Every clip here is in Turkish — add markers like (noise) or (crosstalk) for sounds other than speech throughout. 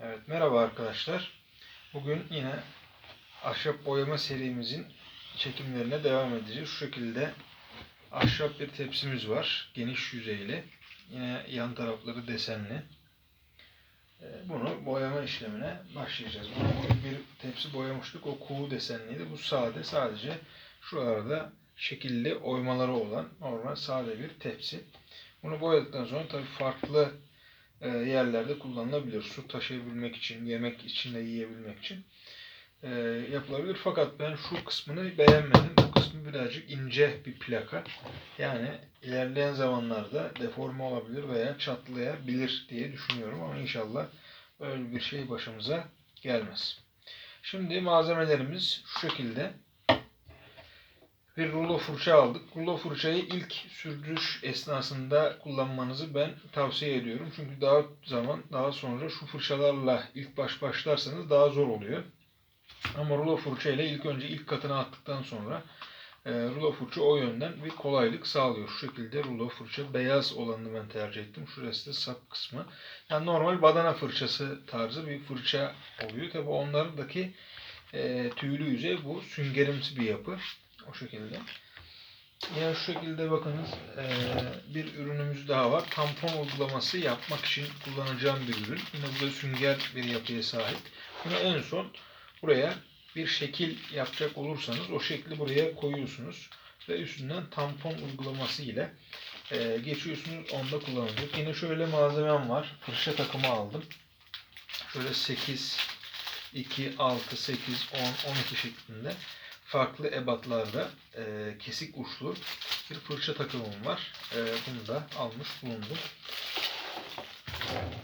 Evet, merhaba arkadaşlar. Bugün yine ahşap boyama serimizin çekimlerine devam edeceğiz. Şu şekilde ahşap bir tepsimiz var. Geniş yüzeyli. Yine yan tarafları desenli. Ee, Bunu boyama işlemine başlayacağız. Bunu bir tepsi boyamıştık. O kuğu desenliydi. Bu sade. Sadece şuralarda şekilli oymaları olan normal sade bir tepsi. Bunu boyadıktan sonra tabii farklı e, yerlerde kullanılabilir. Su taşıyabilmek için, yemek için de yiyebilmek için e, yapılabilir. Fakat ben şu kısmını beğenmedim. Bu kısmı birazcık ince bir plaka. Yani ilerleyen zamanlarda deforme olabilir veya çatlayabilir diye düşünüyorum ama inşallah öyle bir şey başımıza gelmez. Şimdi malzemelerimiz şu şekilde. Bir rulo fırça aldık. Rulo fırçayı ilk sürdürüş esnasında kullanmanızı ben tavsiye ediyorum. Çünkü daha zaman daha sonra şu fırçalarla ilk baş başlarsanız daha zor oluyor. Ama rulo fırça ile ilk önce ilk katına attıktan sonra e, rulo fırça o yönden bir kolaylık sağlıyor. Şu şekilde rulo fırça beyaz olanını ben tercih ettim. Şurası da sap kısmı. Yani normal badana fırçası tarzı bir fırça oluyor. Tabi onlardaki e, tüylü yüzey bu süngerimsi bir yapı. O şekilde. Yine şu şekilde bakınız eee, bir ürünümüz daha var. Tampon uygulaması yapmak için kullanacağım bir ürün. Yine bu da sünger bir yapıya sahip. Bunu en son buraya bir şekil yapacak olursanız o şekli buraya koyuyorsunuz. Ve üstünden tampon uygulaması ile eee, geçiyorsunuz. Onda kullanılacak. Yine şöyle malzemem var. Fırça takımı aldım. Şöyle 8, 2, 6, 8, 10, 12 şeklinde farklı ebatlarda e, kesik uçlu bir fırça takımım var. E, bunu da almış bulundum.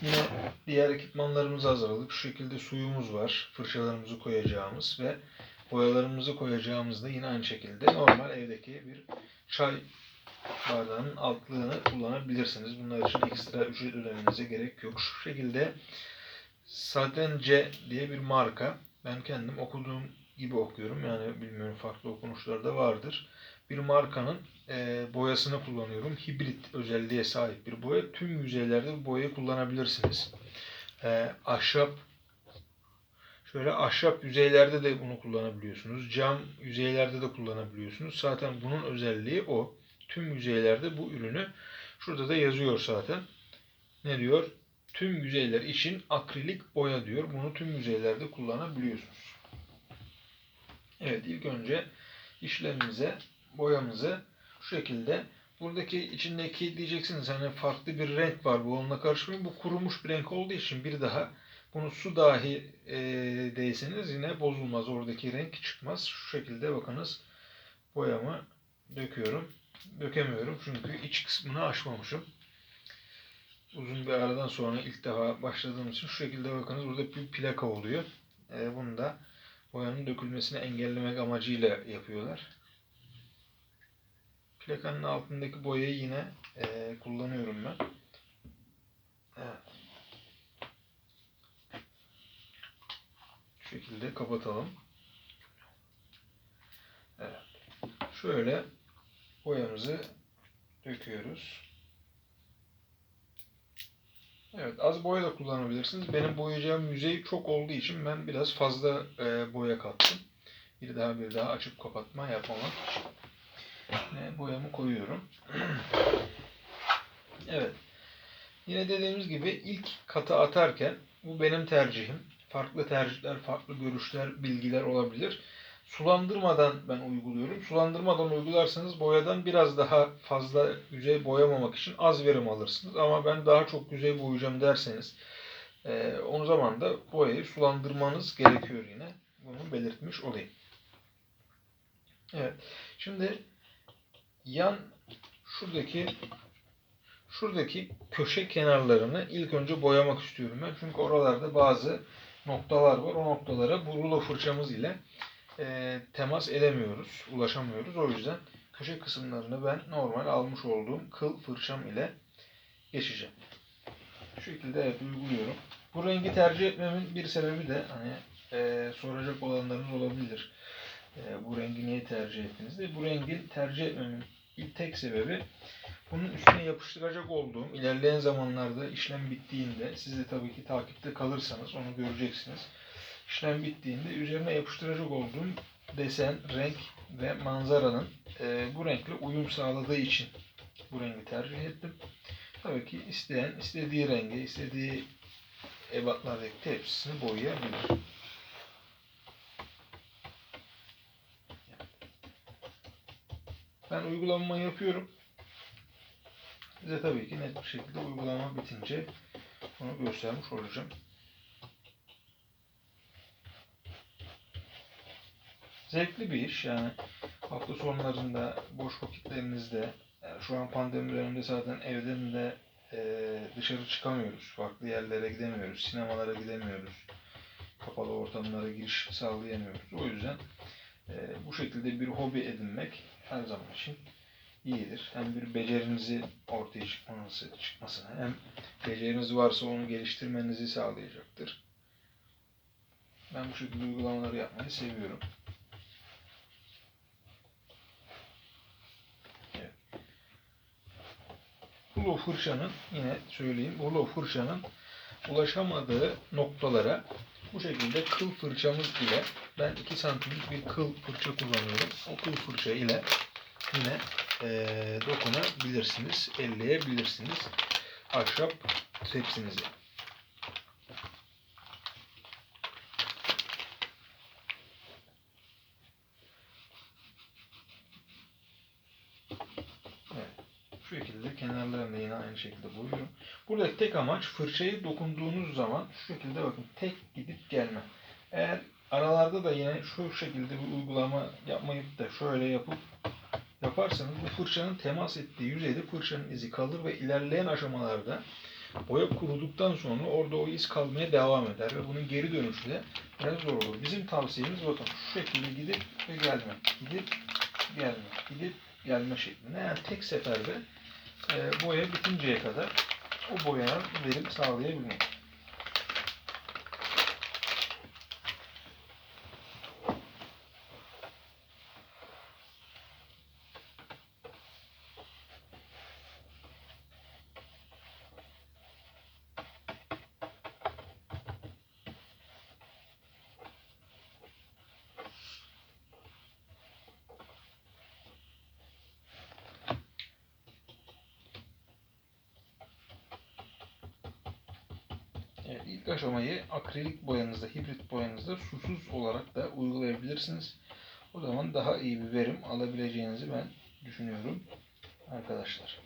Yine diğer ekipmanlarımızı hazırladık. Şu şekilde suyumuz var. Fırçalarımızı koyacağımız ve boyalarımızı koyacağımız da yine aynı şekilde normal evdeki bir çay bardağının altlığını kullanabilirsiniz. Bunlar için ekstra ücret ödemenize gerek yok. Şu şekilde Sadence diye bir marka. Ben kendim okuduğum gibi okuyorum. Yani bilmiyorum farklı okunuşlar da vardır. Bir markanın e, boyasını kullanıyorum. Hibrit özelliğe sahip bir boya. Tüm yüzeylerde bu boyayı kullanabilirsiniz. E, ahşap şöyle ahşap yüzeylerde de bunu kullanabiliyorsunuz. Cam yüzeylerde de kullanabiliyorsunuz. Zaten bunun özelliği o. Tüm yüzeylerde bu ürünü şurada da yazıyor zaten. Ne diyor? Tüm yüzeyler için akrilik boya diyor. Bunu tüm yüzeylerde kullanabiliyorsunuz. Evet ilk önce işlemimize boyamızı şu şekilde buradaki içindeki diyeceksiniz hani farklı bir renk var bu onunla karışmayın. Bu kurumuş bir renk olduğu için bir daha bunu su dahi e, değseniz yine bozulmaz. Oradaki renk çıkmaz. Şu şekilde bakınız boyamı döküyorum. Dökemiyorum çünkü iç kısmını açmamışım. Uzun bir aradan sonra ilk defa başladığım için şu şekilde bakınız burada bir plaka oluyor. E, bunu da boyanın dökülmesini engellemek amacıyla yapıyorlar. Plakanın altındaki boyayı yine e, kullanıyorum ben. Evet. Şu şekilde kapatalım. Evet. Şöyle boyamızı döküyoruz. Evet, az boya da kullanabilirsiniz. Benim boyayacağım yüzey çok olduğu için ben biraz fazla e, boya kattım. Bir daha bir daha açıp kapatma yapmamak için. Ve boyamı koyuyorum. (clears throat) evet. Yine dediğimiz gibi ilk kata atarken bu benim tercihim. Farklı tercihler, farklı görüşler, bilgiler olabilir. Sulandırmadan ben uyguluyorum. Sulandırmadan uygularsanız boyadan biraz daha fazla yüzey boyamamak için az verim alırsınız. Ama ben daha çok yüzey boyayacağım derseniz e, o zaman da boyayı sulandırmanız gerekiyor yine. Bunu belirtmiş olayım. Evet. Şimdi yan şuradaki şuradaki köşe kenarlarını ilk önce boyamak istiyorum ben. Çünkü oralarda bazı noktalar var. O noktalara bu rulo fırçamız ile e, temas edemiyoruz, ulaşamıyoruz. O yüzden köşe kısımlarını ben normal almış olduğum kıl fırçam ile geçeceğim. Şu şekilde evet uyguluyorum. Bu rengi tercih etmemin bir sebebi de hani e, soracak olanlarınız olabilir. E, bu rengi niye tercih ettiniz diye. Bu rengi tercih etmemin ilk tek sebebi Bunun üstüne yapıştıracak olduğum ilerleyen zamanlarda işlem bittiğinde siz de tabii ki takipte kalırsanız onu göreceksiniz. İşlem bittiğinde üzerine yapıştıracak olduğum desen, renk ve manzaranın e, bu renkle uyum sağladığı için bu rengi tercih ettim. Tabii ki isteyen istediği rengi, istediği ebatlardaki tepsisini boyayabilir. Ben uygulama yapıyorum. Size tabii ki net bir şekilde uygulama bitince onu göstermiş olacağım. Zevkli bir iş yani hafta sonlarında boş vakitlerinizde yani şu an pandemi döneminde zaten evden de e, dışarı çıkamıyoruz. Farklı yerlere gidemiyoruz. Sinemalara gidemiyoruz. Kapalı ortamlara giriş sağlayamıyoruz. O yüzden e, bu şekilde bir hobi edinmek her zaman için iyidir. Hem bir becerinizi ortaya çıkmanızı, çıkmasını hem beceriniz varsa onu geliştirmenizi sağlayacaktır. Ben bu şekilde uygulamaları yapmayı seviyorum. Evet. Rulo fırçanın yine söyleyeyim Rulo fırçanın ulaşamadığı noktalara bu şekilde kıl fırçamız ile ben 2 santimlik bir kıl fırça kullanıyorum. O kıl fırça ile yine eee dokunabilirsiniz, elleyebilirsiniz ahşap tepsinizi. Evet. Şu şekilde kenarlarını yine aynı şekilde boyuyorum. Buradaki tek amaç fırçayı dokunduğunuz zaman şu şekilde bakın tek gidip gelme. Eğer aralarda da yine şu şekilde bir uygulama yapmayıp da şöyle yapıp yaparsanız bu fırçanın temas ettiği yüzeyde fırçanın izi kalır ve ilerleyen aşamalarda boya kuruduktan sonra orada o iz kalmaya devam eder ve bunun geri dönüşü de biraz zor olur. Bizim tavsiyemiz bakın şu şekilde gidip ve gelme, gidip gelme, gidip gelme şeklinde. Yani tek seferde e, boya bitinceye kadar o boyadan verim sağlayabilmek. Evet, ilk aşamayı akrilik boyanızda, hibrit boyanızda susuz olarak da uygulayabilirsiniz. O zaman daha iyi bir verim alabileceğinizi ben düşünüyorum arkadaşlar.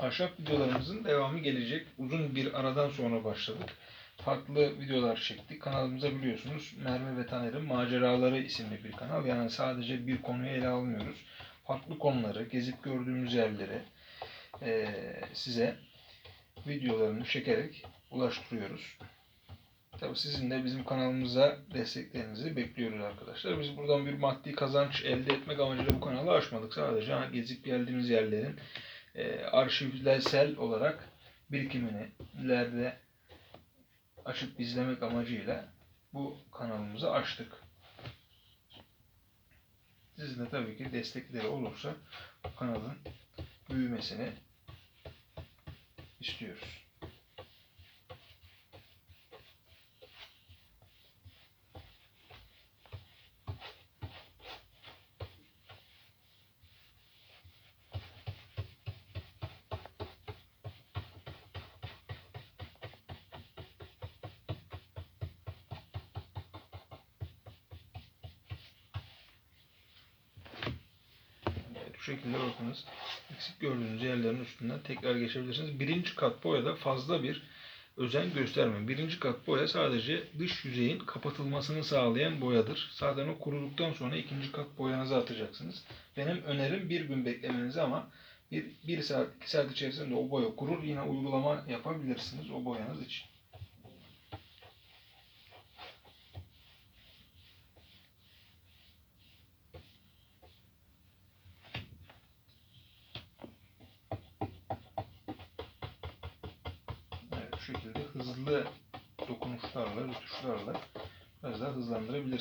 Ahşap videolarımızın devamı gelecek. Uzun bir aradan sonra başladık. Farklı videolar çektik. Kanalımıza biliyorsunuz Merve ve Taner'in Maceraları isimli bir kanal. Yani sadece bir konuyu ele almıyoruz. Farklı konuları, gezip gördüğümüz yerleri eee, size videolarını çekerek ulaştırıyoruz. Tabii sizin de bizim kanalımıza desteklerinizi bekliyoruz arkadaşlar. Biz buradan bir maddi kazanç elde etmek amacıyla bu kanalı açmadık. Sadece gezip geldiğimiz yerlerin e, arşivsel olarak birikimini ileride açıp izlemek amacıyla bu kanalımızı açtık. Sizin de tabii ki destekleri olursa kanalın büyümesini istiyoruz. Bu şekilde bakınız. Eksik gördüğünüz yerlerin üstünden tekrar geçebilirsiniz. Birinci kat boyada fazla bir özen göstermeyin. Birinci kat boya sadece dış yüzeyin kapatılmasını sağlayan boyadır. Zaten o kuruduktan sonra ikinci kat boyanızı atacaksınız. Benim önerim bir gün beklemeniz ama bir, bir saat, iki saat içerisinde o boya kurur. Yine uygulama yapabilirsiniz o boyanız için.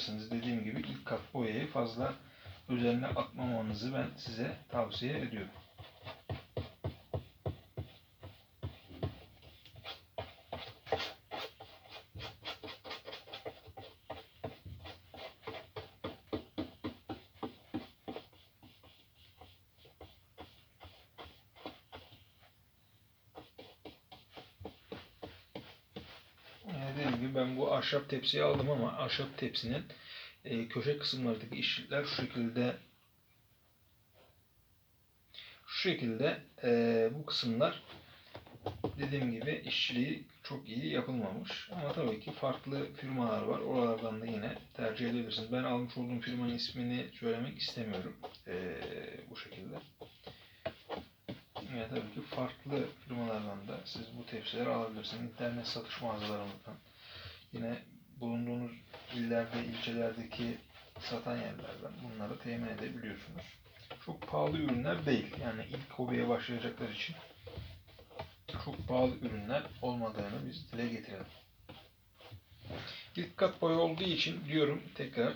Hızlandırabilirsiniz. Dediğim gibi ilk kat boyayı fazla üzerine atmamanızı ben size tavsiye ediyorum. Dediğim gibi ben bu ahşap tepsiyi aldım ama ahşap tepsinin e, köşe kısımlarındaki işçilikler şu şekilde şu şekilde e, bu kısımlar dediğim gibi işçiliği çok iyi yapılmamış. Ama tabii ki farklı firmalar var. Oralardan da yine tercih edebilirsiniz. Ben almış olduğum firmanın ismini söylemek istemiyorum. E, bu şekilde. Yine tabii ki farklı firmalardan da siz bu tepsileri alabilirsiniz. İnternet satış mağazalarından. Yine bulunduğunuz illerde, ilçelerdeki satan yerlerden bunları temin edebiliyorsunuz. Çok pahalı ürünler değil. Yani ilk hobiye başlayacaklar için çok pahalı ürünler olmadığını biz dile getirelim. İlk kat boya olduğu için diyorum tekrar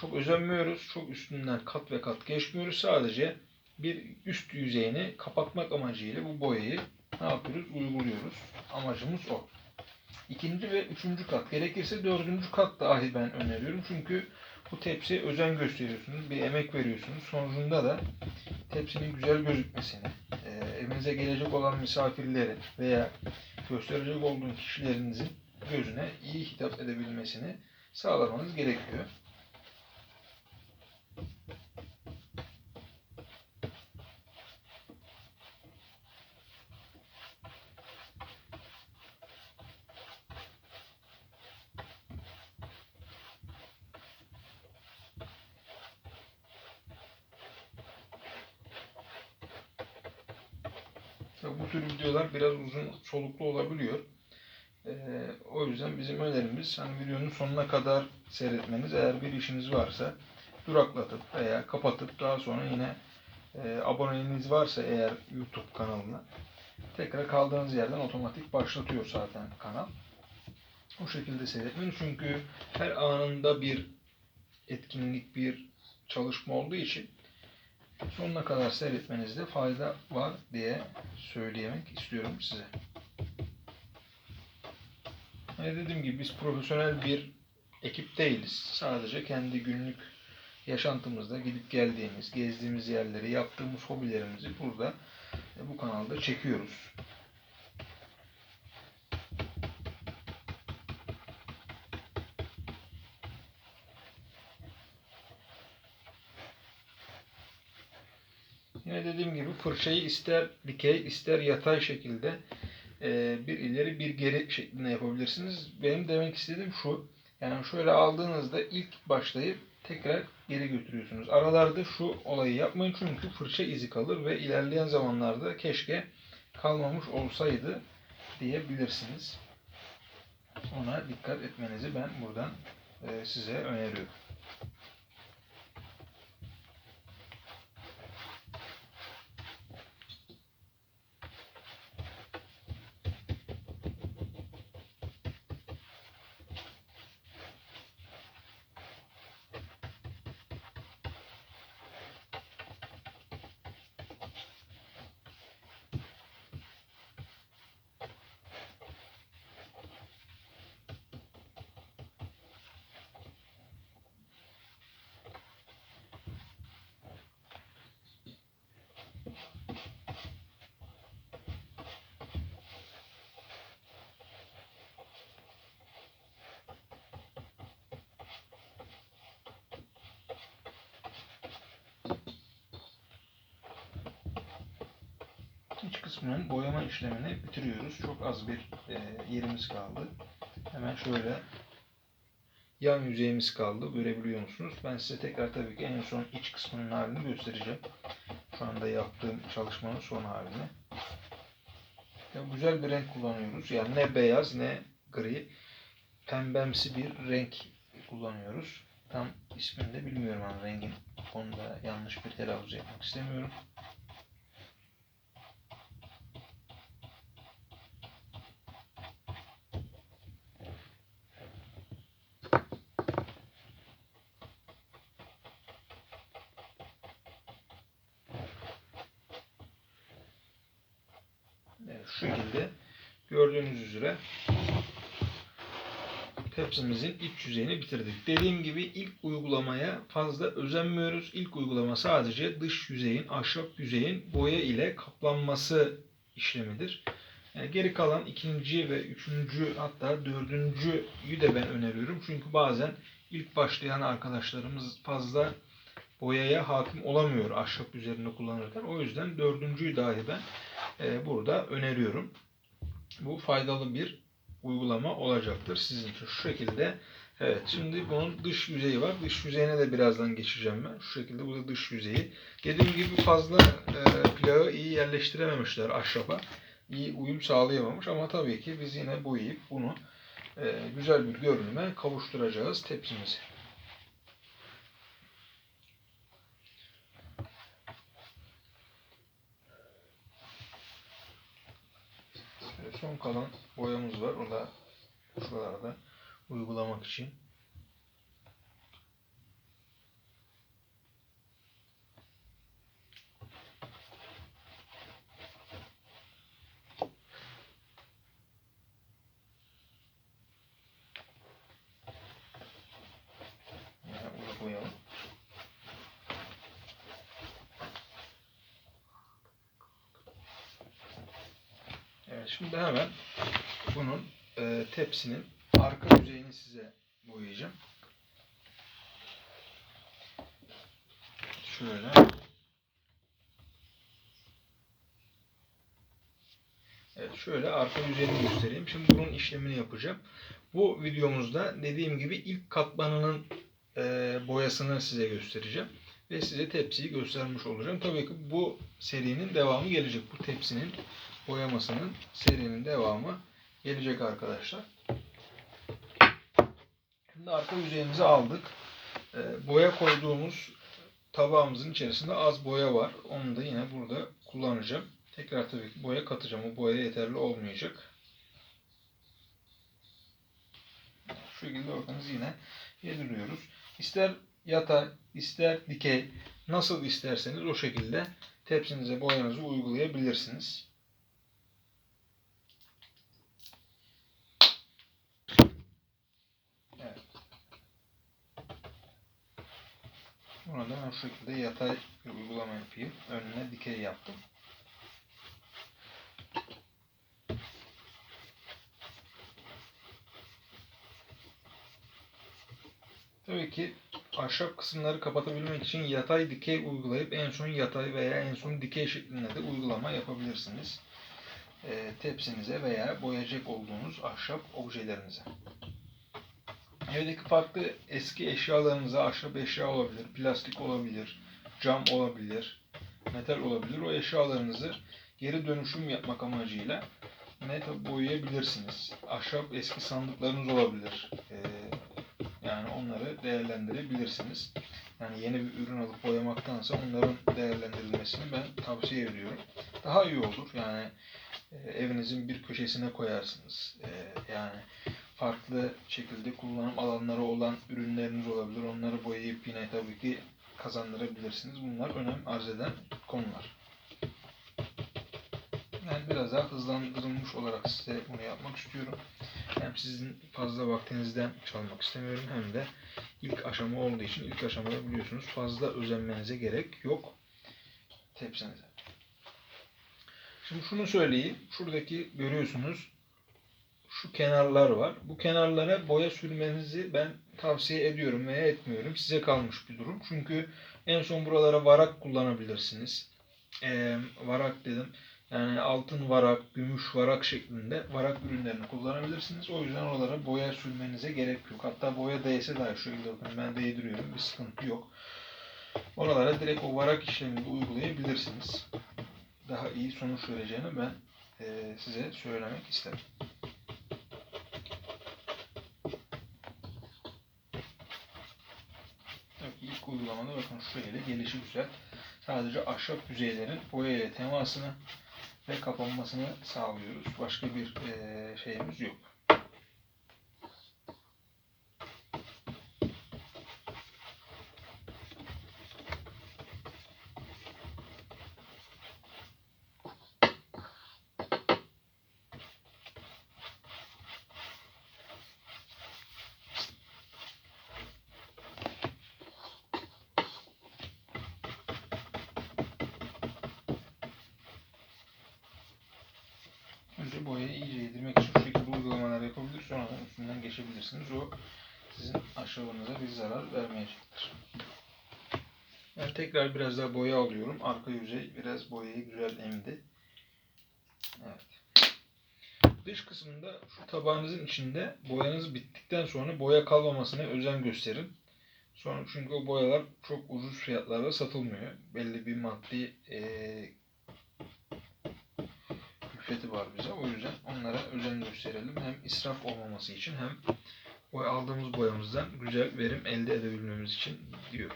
çok özenmiyoruz. Çok üstünden kat ve kat geçmiyoruz. Sadece bir üst yüzeyini kapatmak amacıyla bu boyayı ne yapıyoruz? Uyguluyoruz. Amacımız o. İkinci ve üçüncü kat. Gerekirse dördüncü kat dahi ben öneriyorum. Çünkü bu tepsiye özen gösteriyorsunuz. Bir emek veriyorsunuz. Sonucunda da tepsinin güzel gözükmesini, e, evinize gelecek olan misafirlerin veya gösterecek olduğun kişilerinizin gözüne iyi hitap edebilmesini sağlamanız gerekiyor. Bu tür videolar biraz uzun soluklu olabiliyor. Ee, o yüzden bizim önerimiz hani videonun sonuna kadar seyretmeniz. Eğer bir işiniz varsa duraklatıp veya kapatıp daha sonra yine e, aboneliğiniz varsa eğer YouTube kanalına tekrar kaldığınız yerden otomatik başlatıyor zaten kanal. O şekilde seyretmeyin çünkü her anında bir etkinlik, bir çalışma olduğu için sonuna kadar seyretmenizde fayda var diye söylemek istiyorum size. Yani dediğim gibi biz profesyonel bir ekip değiliz. Sadece kendi günlük yaşantımızda gidip geldiğimiz, gezdiğimiz yerleri, yaptığımız hobilerimizi burada e, bu kanalda çekiyoruz. Yine dediğim gibi fırçayı ister dikey ister yatay şekilde e, bir ileri bir geri şeklinde yapabilirsiniz. Benim demek istediğim şu. Yani şöyle aldığınızda ilk başlayıp tekrar geri götürüyorsunuz. Aralarda şu olayı yapmayın çünkü fırça izi kalır ve ilerleyen zamanlarda keşke kalmamış olsaydı diyebilirsiniz. Ona dikkat etmenizi ben buradan e, size öneriyorum. İç kısmının boyama işlemini bitiriyoruz. Çok az bir e, yerimiz kaldı. Hemen şöyle yan yüzeyimiz kaldı. Görebiliyor musunuz? Ben size tekrar tabii ki en son iç kısmının halini göstereceğim. Şu anda yaptığım çalışmanın son halini. Ya güzel bir renk kullanıyoruz. Yani ne beyaz ne gri. Pembemsi bir renk kullanıyoruz. Tam ismini de bilmiyorum ama rengin. Konuda yanlış bir telaffuz yapmak istemiyorum. Evet, şu şekilde gördüğünüz üzere tepsimizin iç yüzeyini bitirdik. Dediğim gibi ilk uygulamaya fazla özenmiyoruz. İlk uygulama sadece dış yüzeyin, ahşap yüzeyin boya ile kaplanması işlemidir. E, geri kalan ikinci ve üçüncü hatta dördüncüyü de ben öneriyorum. Çünkü bazen ilk başlayan arkadaşlarımız fazla boyaya hakim olamıyor ahşap üzerinde kullanırken. O yüzden dördüncüyü dahi ben e, burada öneriyorum. Bu faydalı bir uygulama olacaktır sizin için. Şu şekilde Evet şimdi bunun dış yüzeyi var. Dış yüzeyine de birazdan geçeceğim ben. Şu şekilde bu da dış yüzeyi. Dediğim gibi fazla e, plağı iyi yerleştirememişler ahşaba. İyi uyum sağlayamamış ama tabii ki biz yine boyayıp bunu e, güzel bir görünüme kavuşturacağız tepsimizi. Şöyle son kalan boyamız var. O da şuralarda uygulamak için. Yani uygulayalım. Evet şimdi hemen bunun e, tepsinin arka yüzeyini size boyayacağım. Şöyle. Evet şöyle arka yüzeyini göstereyim. Şimdi bunun işlemini yapacağım. Bu videomuzda dediğim gibi ilk katmanının e, boyasını size göstereceğim. Ve size tepsiyi göstermiş olacağım. Tabii ki bu serinin devamı gelecek. Bu tepsinin boyamasının serinin devamı gelecek arkadaşlar. Şimdi arka yüzeyimizi aldık. E, boya koyduğumuz tabağımızın içerisinde az boya var. Onu da yine burada kullanacağım. Tekrar tabii ki boya katacağım. O boya yeterli olmayacak. Şu şekilde bakınız yine yediriyoruz. İster yatay, ister dikey, nasıl isterseniz o şekilde tepsinize boyanızı uygulayabilirsiniz. Evet. Buna da şu şekilde yatay uygulama yapayım. Önüne dikey yaptım. Tabii ki ahşap kısımları kapatabilmek için yatay dikey uygulayıp en son yatay veya en son dikey şeklinde de uygulama yapabilirsiniz. E, tepsinize veya boyayacak olduğunuz ahşap objelerinize. Evdeki farklı eski eşyalarınıza ahşap eşya olabilir, plastik olabilir, cam olabilir, metal olabilir. O eşyalarınızı geri dönüşüm yapmak amacıyla tabi boyayabilirsiniz. Ahşap eski sandıklarınız olabilir. Ee, yani onları değerlendirebilirsiniz. Yani yeni bir ürün alıp boyamaktansa onların değerlendirilmesini ben tavsiye ediyorum. Daha iyi olur. Yani e, evinizin bir köşesine koyarsınız. E, yani farklı şekilde kullanım alanları olan ürünleriniz olabilir. Onları boyayıp yine tabii ki kazandırabilirsiniz. Bunlar önem arz eden konular. Yani biraz daha hızlandırılmış olarak size bunu yapmak istiyorum. Hem sizin fazla vaktinizden çalmak istemiyorum hem de ilk aşama olduğu için ilk aşamada biliyorsunuz fazla özenmenize gerek yok tepsinize. Şimdi şunu söyleyeyim. Şuradaki görüyorsunuz şu kenarlar var. Bu kenarlara boya sürmenizi ben tavsiye ediyorum veya etmiyorum. Size kalmış bir durum. Çünkü en son buralara varak kullanabilirsiniz. Ee, varak dedim. Yani altın varak, gümüş varak şeklinde varak ürünlerini kullanabilirsiniz. O yüzden oralara boya sürmenize gerek yok. Hatta boya değse dahi şekilde bakın ben değdiriyorum. Bir sıkıntı yok. Oralara direkt o varak işlemini uygulayabilirsiniz. Daha iyi sonuç vereceğini ben e, size söylemek isterim. İlk uygulamada bakın şöyle gelişi güzel. Sadece ahşap yüzeylerin boya ile temasını ve kapanmasını sağlıyoruz. Başka bir şeyimiz yok. Geçebilirsiniz. O sizin ahşabınıza bir zarar vermeyecektir. Ben tekrar biraz daha boya alıyorum. Arka yüzey biraz boyayı güzel emdi. Evet. Dış kısmında şu tabağınızın içinde boyanız bittikten sonra boya kalmamasına özen gösterin. Sonra çünkü o boyalar çok ucuz fiyatlarda satılmıyor. Belli bir maddi eee külfeti var bize. O yüzden onlara özen gösterelim. Hem israf olmaması için hem boy aldığımız boyamızdan güzel verim elde edebilmemiz için diyor.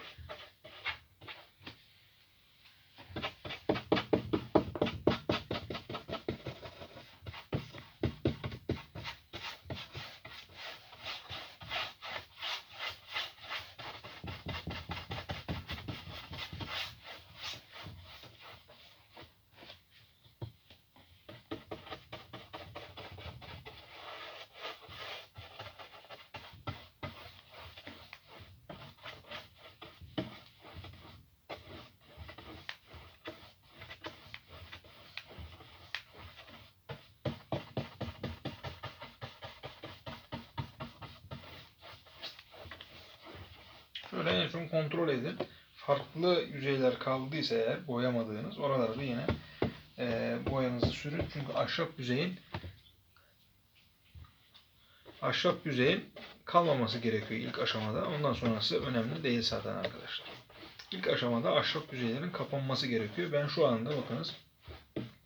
Şöyle en son kontrol edin. Farklı yüzeyler kaldıysa eğer boyamadığınız oralarda yine eee boyanızı sürün. Çünkü ahşap yüzeyin ahşap yüzeyin kalmaması gerekiyor ilk aşamada. Ondan sonrası önemli değil zaten arkadaşlar. İlk aşamada ahşap yüzeylerin kapanması gerekiyor. Ben şu anda bakınız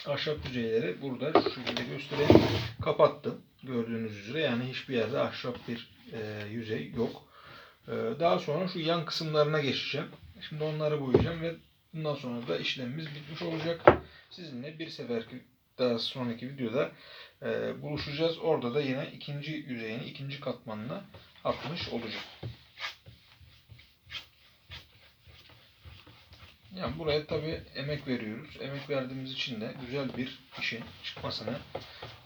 ahşap yüzeyleri burada şu şekilde göstereyim. Kapattım. Gördüğünüz üzere yani hiçbir yerde ahşap bir eee, yüzey yok. Ee, Daha sonra şu yan kısımlarına geçeceğim. Şimdi onları boyayacağım ve bundan sonra da işlemimiz bitmiş olacak. Sizinle bir seferki daha sonraki videoda e, buluşacağız. Orada da yine ikinci yüzeyini, ikinci katmanına atmış olacağım. Yani buraya tabi emek veriyoruz. Emek verdiğimiz için de güzel bir işin çıkmasını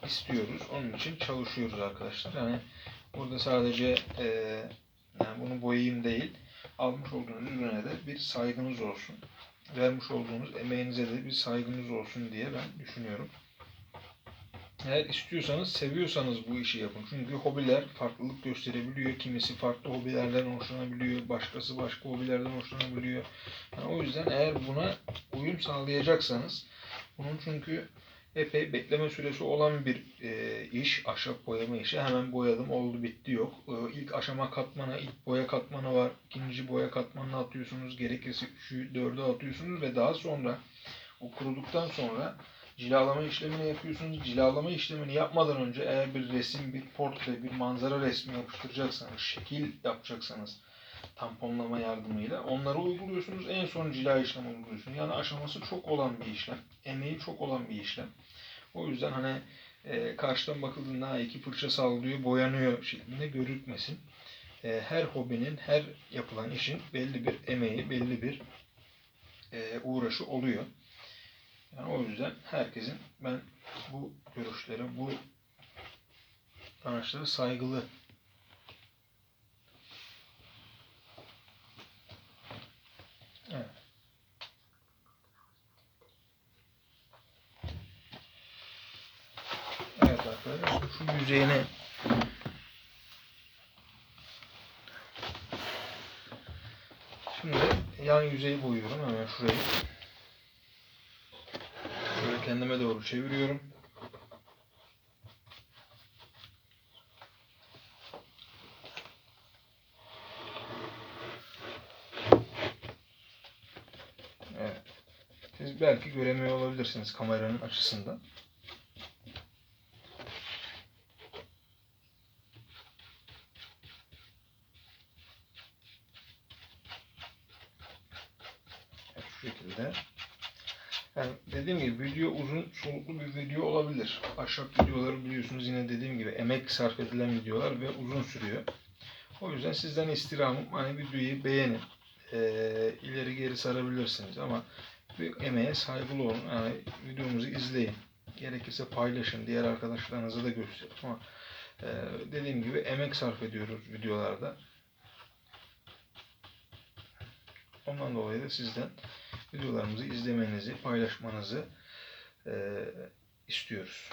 istiyoruz. Onun için çalışıyoruz arkadaşlar. Yani burada sadece e, yani bunu boyayayım değil, almış olduğunuz ürüne de bir saygınız olsun. Vermiş olduğunuz emeğinize de bir saygınız olsun diye ben düşünüyorum. Eğer istiyorsanız, seviyorsanız bu işi yapın. Çünkü hobiler farklılık gösterebiliyor. Kimisi farklı hobilerden hoşlanabiliyor. Başkası başka hobilerden hoşlanabiliyor. Yani o yüzden eğer buna uyum sağlayacaksanız, bunun çünkü epey bekleme süresi olan bir e, iş, ahşap boyama işi. Hemen boyadım, oldu bitti yok. E, ilk aşama katmanı, ilk boya katmanı var. İkinci boya katmanını atıyorsunuz. Gerekirse üçü, dördü atıyorsunuz ve daha sonra o kuruduktan sonra cilalama işlemini yapıyorsunuz. Cilalama işlemini yapmadan önce eğer bir resim, bir portre, bir manzara resmi yapıştıracaksanız, şekil yapacaksanız tamponlama yardımıyla onları uyguluyorsunuz. En son cila işlemi uyguluyorsunuz. Yani aşaması çok olan bir işlem. Emeği çok olan bir işlem. O yüzden hani e, karşıdan bakıldığında "Ha, iki fırça sallıyor, boyanıyor şeklinde görükmesin. E, her hobinin, her yapılan işin belli bir emeği, belli bir e, uğraşı oluyor. Yani o yüzden herkesin ben bu görüşlere, bu araçlara saygılı Evet. Evet yüzeyine Şimdi yan yüzeyi boyuyorum hemen şurayı. Böyle kendime doğru çeviriyorum. Evet. Siz belki göremiyor olabilirsiniz kameranın açısından. Şekilde. Yani dediğim gibi video uzun soluklu bir video olabilir. Ahşap videoları biliyorsunuz yine dediğim gibi emek sarf edilen videolar ve uzun sürüyor. O yüzden sizden istirhamım hani videoyu beğenin. Ee, ileri geri sarabilirsiniz ama bir emeğe saygılı olun. Yani videomuzu izleyin. Gerekirse paylaşın. Diğer arkadaşlarınıza da gösterin. Ama e, dediğim gibi emek sarf ediyoruz videolarda. Ondan dolayı da sizden videolarımızı izlemenizi, paylaşmanızı e, istiyoruz.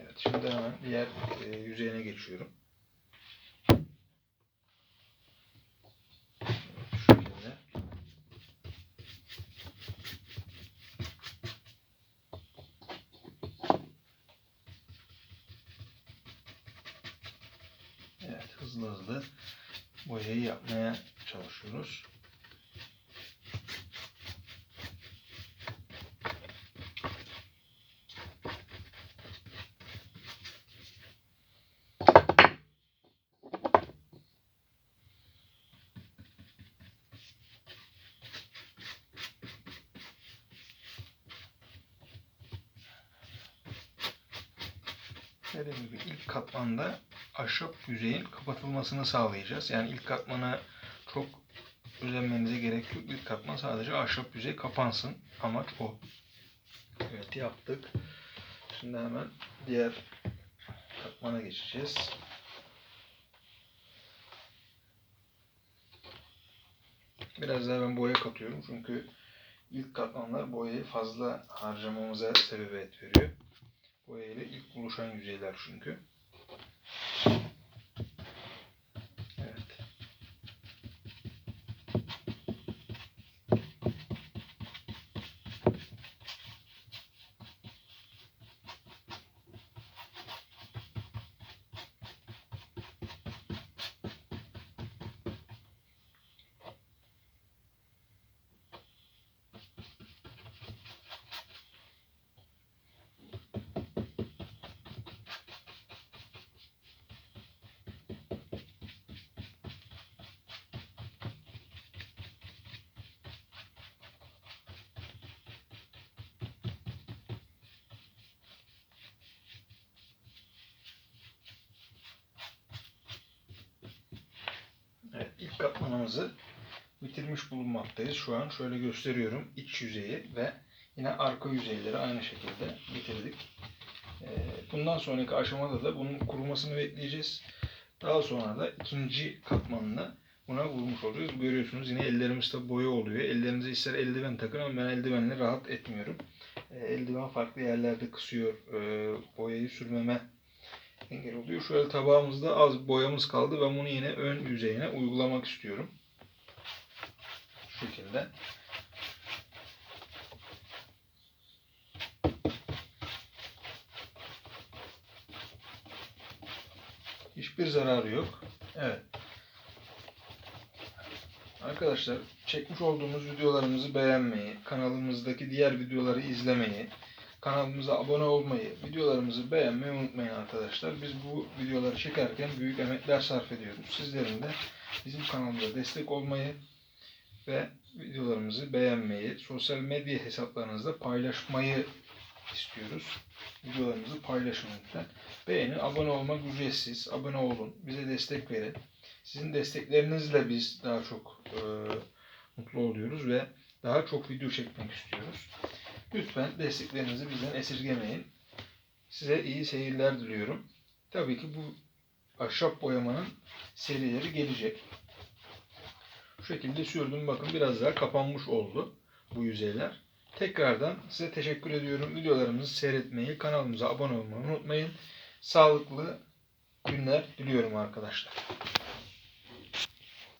Evet, şimdi hemen diğer e, yüzeyine geçiyorum. Hızlı hızlı boyayı yapmaya çalışıyoruz. Dediğim gibi ilk katmanda ahşap yüzeyin kapatılmasını sağlayacağız. Yani ilk katmana çok özenmenize gerek yok. İlk katman sadece ahşap yüzey kapansın. Amaç o. Evet yaptık. Şimdi hemen diğer katmana geçeceğiz. Biraz daha ben boya katıyorum çünkü ilk katmanlar boyayı fazla harcamamıza sebebiyet veriyor. Boya ile ilk buluşan yüzeyler çünkü. Evet. Evet, ilk katmanımızı bitirmiş bulunmaktayız. Şu an şöyle gösteriyorum. İç yüzeyi ve yine arka yüzeyleri aynı şekilde bitirdik. Ee, Bundan sonraki aşamada da bunun kurumasını bekleyeceğiz. Daha sonra da ikinci katmanını buna vurmuş oluyoruz. Görüyorsunuz yine ellerimizde boya oluyor. Ellerinize ister eldiven takın ama ben eldivenle rahat etmiyorum. Ee, Eldiven farklı yerlerde kısıyor. Ee, Boyayı sürmeme engel oluyor. Şöyle tabağımızda az boyamız kaldı. Ben bunu yine ön yüzeyine uygulamak istiyorum. Şu şekilde. Hiçbir zararı yok. Evet. Arkadaşlar çekmiş olduğumuz videolarımızı beğenmeyi, kanalımızdaki diğer videoları izlemeyi, kanalımıza abone olmayı, videolarımızı beğenmeyi unutmayın arkadaşlar. Biz bu videoları çekerken büyük emekler sarf ediyoruz. Sizlerin de bizim kanalımıza destek olmayı ve videolarımızı beğenmeyi, sosyal medya hesaplarınızda paylaşmayı istiyoruz. Videolarımızı paylaşın lütfen. Beğenin, abone olmak ücretsiz. Abone olun, bize destek verin. Sizin desteklerinizle biz daha çok e, mutlu oluyoruz ve daha çok video çekmek istiyoruz. Lütfen desteklerinizi bizden esirgemeyin. Size iyi seyirler diliyorum. Tabii ki bu ahşap boyamanın serileri gelecek. Şu şekilde sürdüm. Bakın biraz daha kapanmış oldu bu yüzeyler. Tekrardan size teşekkür ediyorum. Videolarımızı seyretmeyi, kanalımıza abone olmayı unutmayın. Sağlıklı günler diliyorum arkadaşlar.